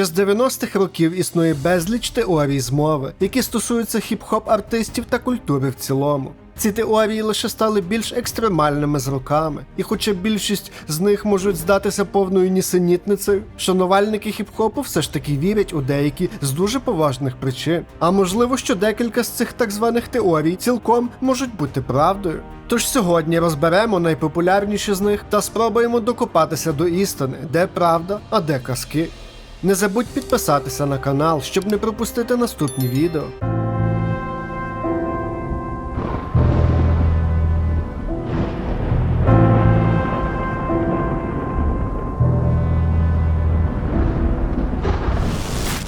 Ще з 90-х років існує безліч теорій змови, які стосуються хіп-хоп артистів та культури в цілому. Ці теорії лише стали більш екстремальними з роками, і хоча більшість з них можуть здатися повною нісенітницею, шанувальники хіп-хопу все ж таки вірять у деякі з дуже поважних причин. А можливо, що декілька з цих так званих теорій цілком можуть бути правдою. Тож сьогодні розберемо найпопулярніші з них та спробуємо докопатися до істини, де правда, а де казки. Не забудь підписатися на канал, щоб не пропустити наступні відео.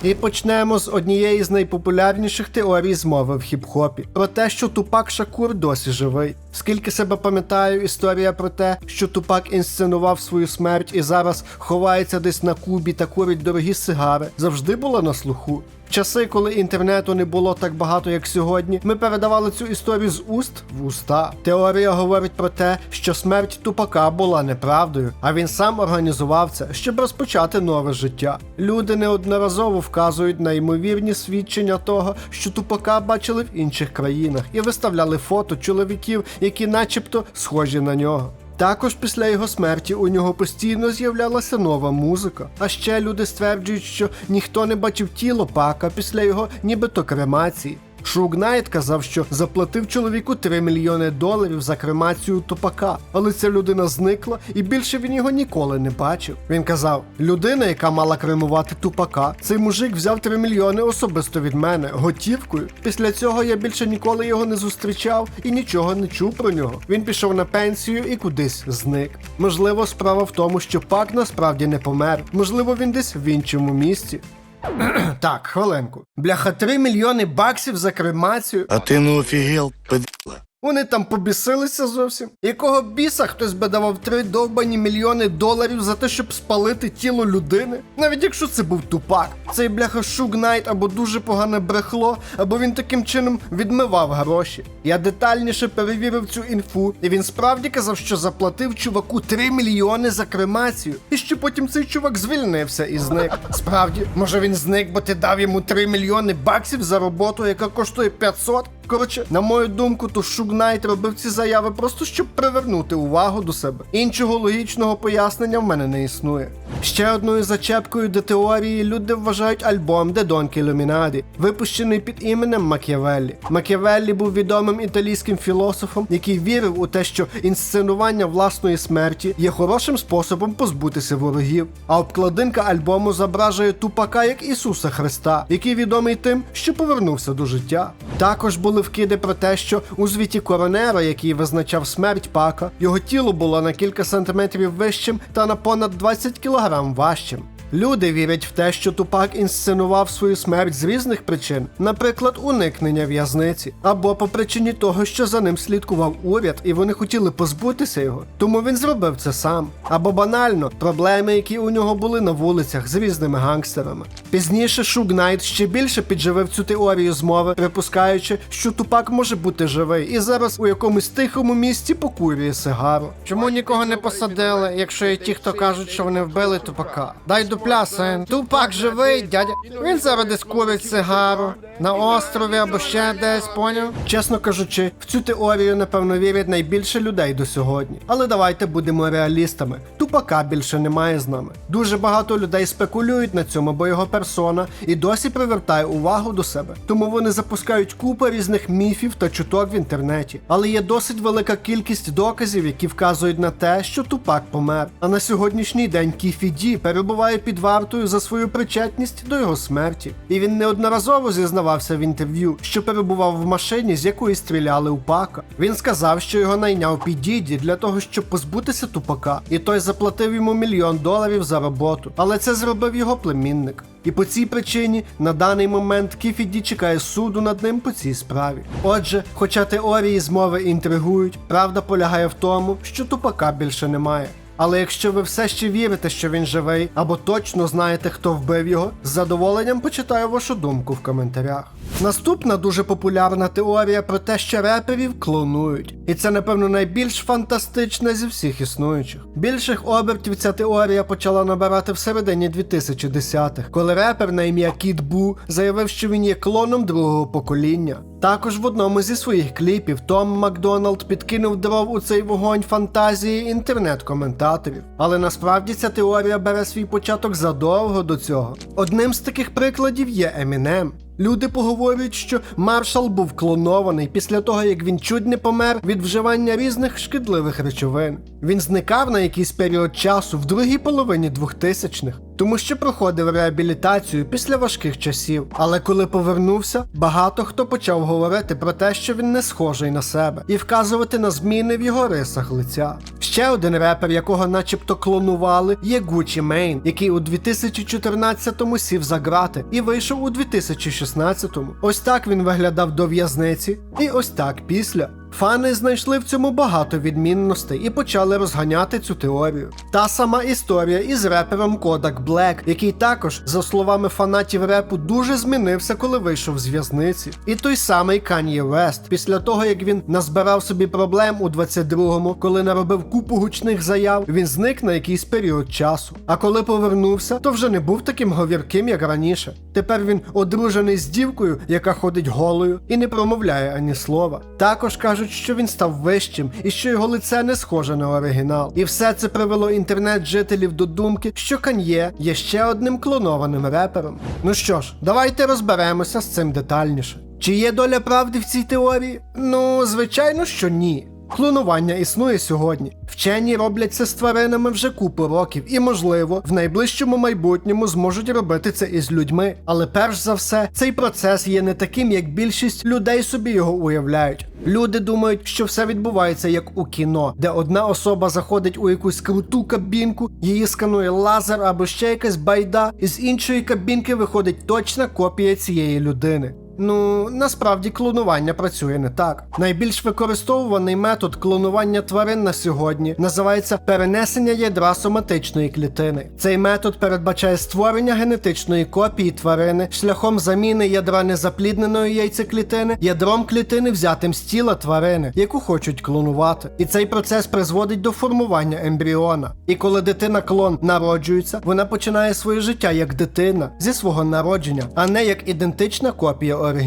І почнемо з однієї з найпопулярніших теорій змови в хіп-хопі про те, що Тупак Шакур досі живий. Скільки себе пам'ятаю, історія про те, що Тупак інсценував свою смерть і зараз ховається десь на Кубі та курить дорогі сигари, завжди була на слуху. Часи, коли інтернету не було так багато, як сьогодні, ми передавали цю історію з уст в уста. Теорія говорить про те, що смерть тупака була неправдою, а він сам організував це, щоб розпочати нове життя. Люди неодноразово вказують на ймовірні свідчення того, що тупака бачили в інших країнах і виставляли фото чоловіків, які, начебто, схожі на нього. Також після його смерті у нього постійно з'являлася нова музика. А ще люди стверджують, що ніхто не бачив тіло пака після його нібито кремації. Шук Найт казав, що заплатив чоловіку 3 мільйони доларів за кремацію тупака, але ця людина зникла і більше він його ніколи не бачив. Він казав: людина, яка мала кремувати тупака, цей мужик взяв 3 мільйони особисто від мене готівкою. Після цього я більше ніколи його не зустрічав і нічого не чув про нього. Він пішов на пенсію і кудись зник. Можливо, справа в тому, що пак насправді не помер. Можливо, він десь в іншому місці. так, хвилинку. Бляха, 3 мільйони баксів за кремацію. А ти ну офігел, пидла. Вони там побісилися зовсім. Якого біса хтось би давав 3 довбані мільйони доларів за те, щоб спалити тіло людини? Навіть якщо це був тупак. Цей бляха Шуг Найт або дуже погане брехло, або він таким чином відмивав гроші. Я детальніше перевірив цю інфу, і він справді казав, що заплатив чуваку 3 мільйони за кремацію, і що потім цей чувак звільнився і зник. Справді, може він зник, бо ти дав йому 3 мільйони баксів за роботу, яка коштує 500? Коротше, на мою думку, то Шуг Найт робив ці заяви просто щоб привернути увагу до себе. Іншого логічного пояснення в мене не існує. Ще одною зачепкою до теорії люди вважають альбом «The Donkey Illuminati», випущений під іменем Макіавеллі. Макіавеллі був відомим італійським філософом, який вірив у те, що інсценування власної смерті є хорошим способом позбутися ворогів. А обкладинка альбому зображує тупака як Ісуса Христа, який відомий тим, що повернувся до життя. Також були вкиди про те, що у звіті коронера, який визначав смерть пака, його тіло було на кілька сантиметрів вищим та на понад 20 кілограм важчим. Люди вірять в те, що Тупак інсценував свою смерть з різних причин, наприклад, уникнення в'язниці, або по причині того, що за ним слідкував уряд, і вони хотіли позбутися його. Тому він зробив це сам. Або банально проблеми, які у нього були на вулицях з різними гангстерами. Пізніше Шуг Найт ще більше підживив цю теорію змови, припускаючи, що Тупак може бути живий і зараз у якомусь тихому місці покурює сигару. Чому нікого не посадили, якщо є ті, хто кажуть, що вони вбили Тупака? Дай дупля, син. Тупак живий, дядя. Він зараз десь курить сигару. На острові або ще десь, поняв? Чесно кажучи, в цю теорію, напевно, вірять найбільше людей до сьогодні. Але давайте будемо реалістами. Тупака більше немає з нами. Дуже багато людей спекулюють на цьому, бо його персона і досі привертає увагу до себе. Тому вони запускають купу різних міфів та чуток в інтернеті. Але є досить велика кількість доказів, які вказують на те, що Тупак помер. А на сьогоднішній день Кіфі Ді перебуває під вартою за свою причетність до його смерті. І він неодноразово зізнавався в інтерв'ю, що перебував в машині, з якої стріляли у пака. Він сказав, що його найняв під Діді для того, щоб позбутися тупака, і той заплатив йому мільйон доларів за роботу. Але це зробив його племінник. І по цій причині на даний момент Кіфіді чекає суду над ним по цій справі. Отже, хоча теорії змови інтригують, правда полягає в тому, що тупака більше немає. Але якщо ви все ще вірите, що він живий, або точно знаєте, хто вбив його, з задоволенням почитаю вашу думку в коментарях. Наступна дуже популярна теорія про те, що реперів клонують. І це, напевно, найбільш фантастична зі всіх існуючих. Більших обертів ця теорія почала набирати в середині 2010-х, коли репер на ім'я Кіт Бу заявив, що він є клоном другого покоління. Також в одному зі своїх кліпів Том Макдоналд підкинув дров у цей вогонь фантазії інтернет-коментаторів. Але насправді ця теорія бере свій початок задовго до цього. Одним з таких прикладів є Емінем. Люди поговорюють, що маршал був клонований після того, як він чуть не помер від вживання різних шкідливих речовин. Він зникав на якийсь період часу в другій половині 2000-х, тому що проходив реабілітацію після важких часів. Але коли повернувся, багато хто почав говорити про те, що він не схожий на себе, і вказувати на зміни в його рисах лиця. Ще один репер, якого начебто клонували, є Gucci Mane, який у 2014-му сів за грати і вийшов у 2016-му. Ось так він виглядав до в'язниці, і ось так після. Фани знайшли в цьому багато відмінностей і почали розганяти цю теорію. Та сама історія із репером Kodak Black, який також, за словами фанатів репу, дуже змінився, коли вийшов з в'язниці. І той самий Kanye West, після того як він назбирав собі проблем у 22-му, коли наробив купу гучних заяв, він зник на якийсь період часу. А коли повернувся, то вже не був таким говірким, як раніше. Тепер він одружений з дівкою, яка ходить голою і не промовляє ані слова. Також кажуть, що він став вищим і що його лице не схоже на оригінал. І все це привело інтернет-жителів до думки, що Кан'є є ще одним клонованим репером. Ну що ж, давайте розберемося з цим детальніше. Чи є доля правди в цій теорії? Ну, звичайно, що ні. Клонування існує сьогодні. Вчені роблять це з тваринами вже купу років, і, можливо, в найближчому майбутньому зможуть робити це із людьми. Але перш за все, цей процес є не таким, як більшість людей собі його уявляють. Люди думають, що все відбувається як у кіно, де одна особа заходить у якусь круту кабінку, її сканує лазер або ще якась байда, і з іншої кабінки виходить точна копія цієї людини. Ну, насправді клонування працює не так. Найбільш використовуваний метод клонування тварин на сьогодні називається перенесення ядра соматичної клітини. Цей метод передбачає створення генетичної копії тварини шляхом заміни ядра незаплідненої яйцеклітини ядром клітини, взятим з тіла тварини, яку хочуть клонувати. І цей процес призводить до формування ембріона. І коли дитина клон народжується, вона починає своє життя як дитина зі свого народження, а не як ідентична копія över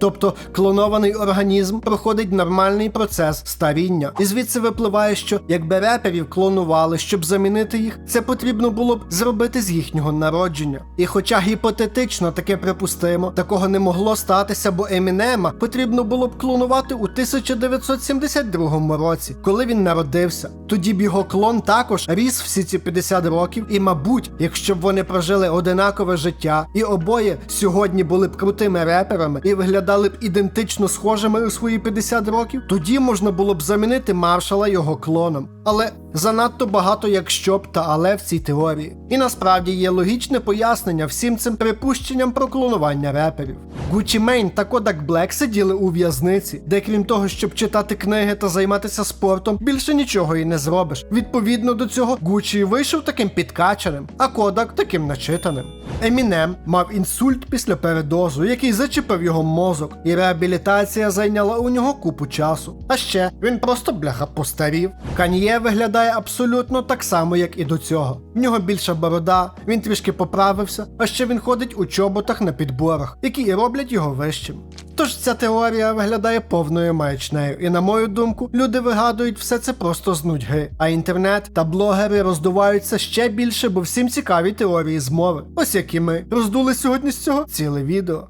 Тобто клонований організм проходить нормальний процес старіння. І звідси випливає, що якби реперів клонували, щоб замінити їх, це потрібно було б зробити з їхнього народження. І хоча гіпотетично таке припустимо, такого не могло статися, бо Емінема потрібно було б клонувати у 1972 році, коли він народився. Тоді б його клон також ріс всі ці 50 років, і, мабуть, якщо б вони прожили одинакове життя, і обоє сьогодні були б крутими реперами і виглядали б ідентично схожими у свої 50 років, тоді можна було б замінити маршала його клоном. Але занадто багато якщо б та але в цій теорії. І насправді є логічне пояснення всім цим припущенням про клонування реперів. Gucci Mane та Kodak Black сиділи у в'язниці, де крім того, щоб читати книги та займатися спортом, більше нічого і не зробиш. Відповідно до цього, Gucci вийшов таким підкачаним, а Kodak таким начитаним. Емінем мав інсульт після передозу, який зачепив його мозок, і реабілітація зайняла у нього купу часу. А ще він просто бляха постарів. Кан'є виглядає абсолютно так само, як і до цього. В нього більша борода, він трішки поправився, а ще він ходить у чоботах на підборах, які і роблять його вищим. Тож ця теорія виглядає повною маячнею, і на мою думку, люди вигадують все це просто з нудьги. А інтернет та блогери роздуваються ще більше, бо всім цікаві теорії змови. Ось які ми роздули сьогодні з цього ціле відео.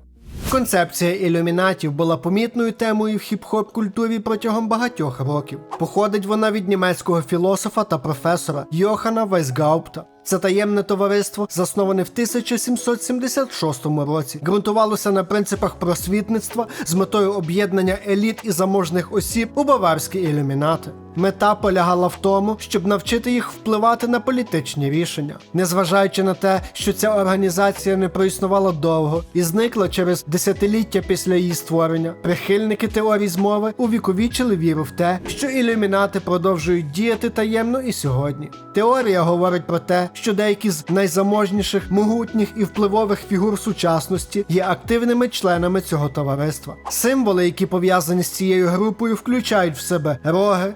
Концепція ілюмінатів була помітною темою в хіп-хоп культурі протягом багатьох років. Походить вона від німецького філософа та професора Йохана Вайсгаупта. Це таємне товариство, засноване в 1776 році, ґрунтувалося на принципах просвітництва з метою об'єднання еліт і заможних осіб у баварські ілюмінати. Мета полягала в тому, щоб навчити їх впливати на політичні рішення, незважаючи на те, що ця організація не проіснувала довго і зникла через десятиліття після її створення. Прихильники теорії змови увіковічили віру в те, що ілюмінати продовжують діяти таємно і сьогодні. Теорія говорить про те, що деякі з найзаможніших, могутніх і впливових фігур сучасності є активними членами цього товариства. Символи, які пов'язані з цією групою, включають в себе роги,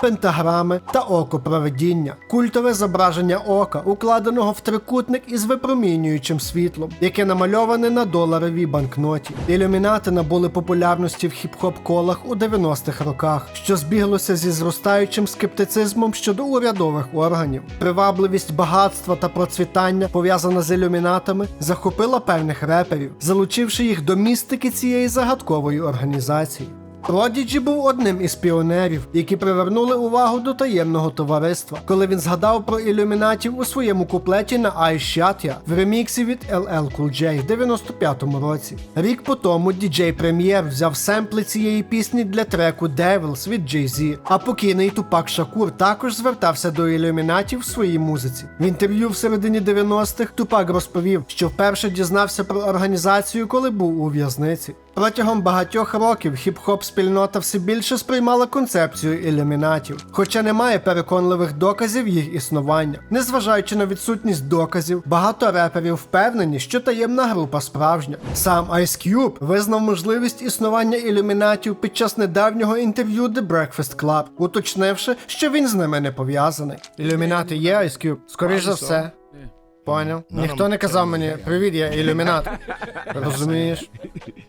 пентаграми та око провидіння, культове зображення ока, укладеного в трикутник із випромінюючим світлом, яке намальоване на доларовій банкноті. Ілюмінати набули популярності в хіп-хоп колах у 90-х роках, що збіглося зі зростаючим скептицизмом щодо урядових органів. Привабливість багатства та процвітання, пов'язана з ілюмінатами, захопила певних реперів, залучивши їх до містики цієї загадкової організації. Продіджі був одним із піонерів, які привернули увагу до таємного товариства, коли він згадав про ілюмінатів у своєму куплеті на I Shot Ya в реміксі від LL Cool J в 95-му році. Рік по тому діджей Прем'єр взяв семпли цієї пісні для треку Devils від Jay-Z, а покійний Тупак Шакур також звертався до ілюмінатів в своїй музиці. В інтерв'ю в середині 90-х Тупак розповів, що вперше дізнався про організацію, коли був у в'язниці. Протягом багатьох років хіп-хоп спільнота все більше сприймала концепцію ілюмінатів, хоча немає переконливих доказів їх існування. Незважаючи на відсутність доказів, багато реперів впевнені, що таємна група справжня. Сам Ice Cube визнав можливість існування ілюмінатів під час недавнього інтерв'ю The Breakfast Club, уточнивши, що він з ними не пов'язаний. Ілюмінати є Ice Cube? Скоріш за все. Поняв? Ніхто не казав мені Привіт, я ілюмінат. Розумієш?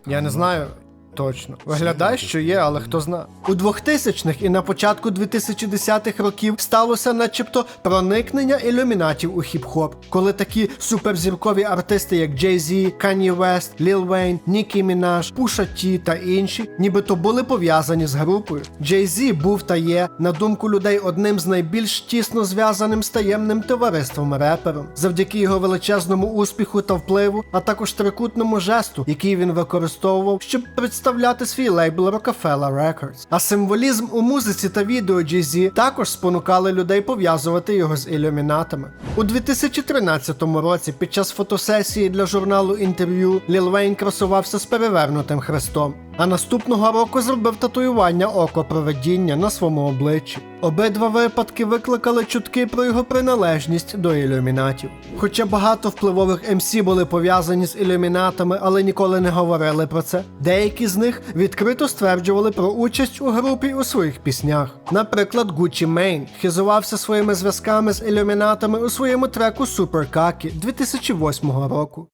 Я не знаю. Точно. Виглядає, що є, але хто зна. У 2000-х і на початку 2010-х років сталося начебто проникнення ілюмінатів у хіп-хоп, коли такі суперзіркові артисти, як Jay-Z, Kanye West, Lil Wayne, Nicki Minaj, Pusha T та інші, нібито були пов'язані з групою. Jay-Z був та є, на думку людей, одним з найбільш тісно зв'язаним з таємним товариством репером, завдяки його величезному успіху та впливу, а також трикутному жесту, який він використовував, щоб представляти свій лейбл Rockefeller Records. А символізм у музиці та відео Jay-Z також спонукали людей пов'язувати його з ілюмінатами. У 2013 році під час фотосесії для журналу інтерв'ю Ліл Вейн красувався з перевернутим хрестом. А наступного року зробив татуювання око проведіння на своєму обличчі. Обидва випадки викликали чутки про його приналежність до ілюмінатів. Хоча багато впливових МС були пов'язані з ілюмінатами, але ніколи не говорили про це. Деякі з них відкрито стверджували про участь у групі у своїх піснях. Наприклад, Gucci Mane хизувався своїми зв'язками з ілюмінатами у своєму треку Super Kaki 2008 року.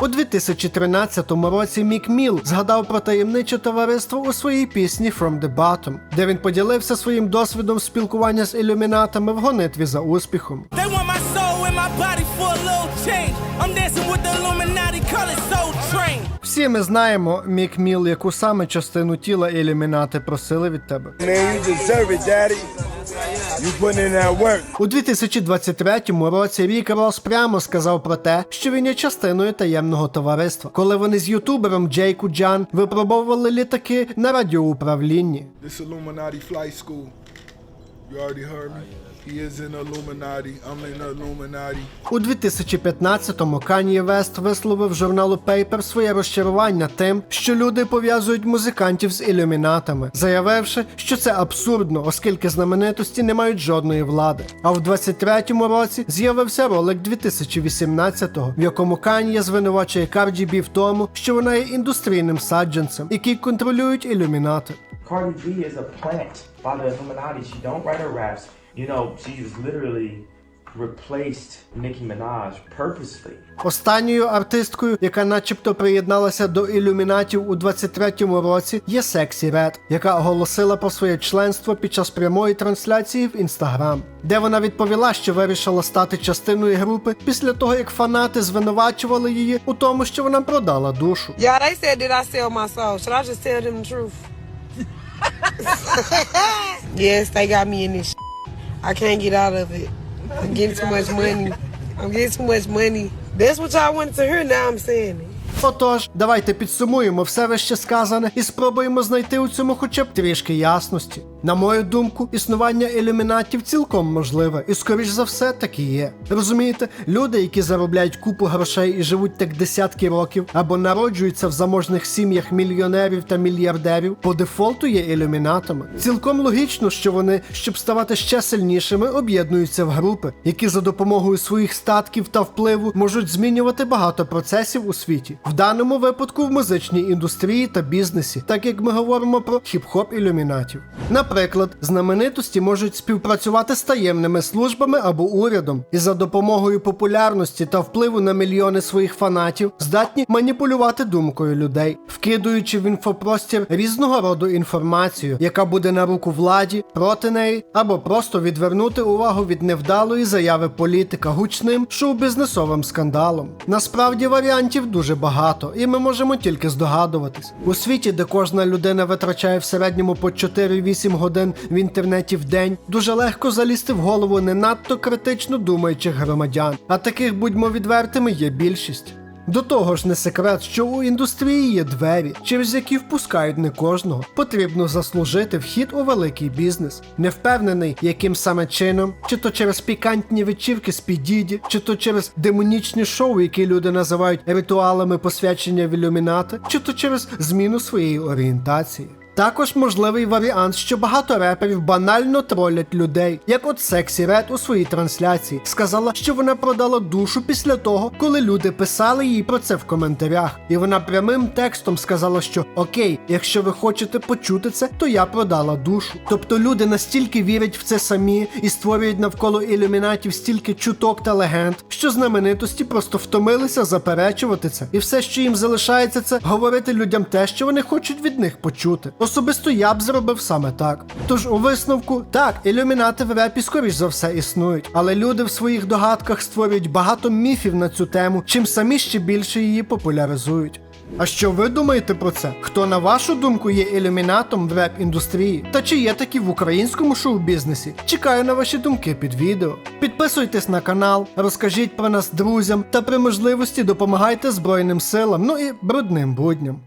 У 2013 році Мік Міл згадав про таємниче товариство у своїй пісні From the Bottom, де він поділився своїм досвідом спілкування з ілюмінатами в гонитві за успіхом. They want my soul and my body for a little change. I'm dancing with the Illuminati, call it Soul. Всі ми знаємо, Мік Міл, яку саме частину тіла ілюмінати просили від тебе. У 2023 році Рік Рос прямо сказав про те, що він є частиною таємного товариства, коли вони з ютубером Джейку Джан випробовували літаки на радіоуправлінні. This. You already heard me? He is in. У 2015-му Кан'є Вест висловив журналу Paper своє розчарування тим, що люди пов'язують музикантів з ілюмінатами, заявивши, що це абсурдно, оскільки знаменитості не мають жодної влади. А в 23-му році з'явився ролик 2018-го, в якому Кан'є звинувачує Карді Бі в тому, що вона є індустрійним саджанцем, який контролюють ілюмінати. Cardi B is a plant by the Illuminati. She don't write her raps. You know, she was literally replaced Nicki Minaj purposely. Останньою артисткою, яка начебто приєдналася до ілюмінатів у 23-му році, є Сексі Ред, яка оголосила про своє членство під час прямої трансляції в інстаграм, де вона відповіла, що вирішила стати частиною групи після того, як фанати звинувачували її у тому, що вона продала душу. Yeah, they said did I sell my soul. Should I just tell them the truth? Yes, they got me in this. Shit. I can't get out of it. I'm getting too much money. I'm getting too much money. That's what y'all wanted to hear. Now I'm saying it. Отож, давайте підсумуємо все вище сказане і спробуємо знайти у цьому хоча б трішки ясності. На мою думку, існування ілюмінатів цілком можливе, і скоріш за все так і є. Розумієте, люди, які заробляють купу грошей і живуть так десятки років, або народжуються в заможних сім'ях мільйонерів та мільярдерів, по дефолту є ілюмінатами. Цілком логічно, що вони, щоб ставати ще сильнішими, об'єднуються в групи, які за допомогою своїх статків та впливу можуть змінювати багато процесів у світі. В даному випадку в музичній індустрії та бізнесі, так як ми говоримо про хіп-хоп ілюмінатів. Наприклад, знаменитості можуть співпрацювати з таємними службами або урядом, і за допомогою популярності та впливу на мільйони своїх фанатів здатні маніпулювати думкою людей, вкидуючи в інфопростір різного роду інформацію, яка буде на руку владі проти неї, або просто відвернути увагу від невдалої заяви політика гучним шоу-бізнесовим скандалом. Насправді варіантів дуже багато, і ми можемо тільки здогадуватись. У світі, де кожна людина витрачає в середньому по 4-8 годин в інтернеті в день, дуже легко залізти в голову не надто критично думаючих громадян. А таких, будьмо відвертими, є більшість. До того ж, не секрет, що у індустрії є двері, через які впускають не кожного. Потрібно заслужити вхід у великий бізнес. Не впевнений, яким саме чином, чи то через пікантні вечірки з підіді, чи то через демонічні шоу, які люди називають ритуалами посвячення в ілюмінати, чи то через зміну своєї орієнтації. Також можливий варіант, що багато реперів банально тролять людей, як от Сексі Ред у своїй трансляції сказала, що вона продала душу після того, коли люди писали їй про це в коментарях. І вона прямим текстом сказала, що окей, якщо ви хочете почути це, то я продала душу. Тобто люди настільки вірять в це самі і створюють навколо ілюмінатів стільки чуток та легенд, що знаменитості просто втомилися заперечувати це. І все, що їм залишається, це говорити людям те, що вони хочуть від них почути. Особисто я б зробив саме так. Тож у висновку, так, ілюмінати в репі скоріш за все існують, але люди в своїх догадках створюють багато міфів на цю тему, чим самі ще більше її популяризують. А що ви думаєте про це? Хто на вашу думку є ілюмінатом в реп-індустрії? Та чи є такі в українському шоу-бізнесі? Чекаю на ваші думки під відео. Підписуйтесь на канал, розкажіть про нас друзям та при можливості допомагайте Збройним силам, ну і брудним будням.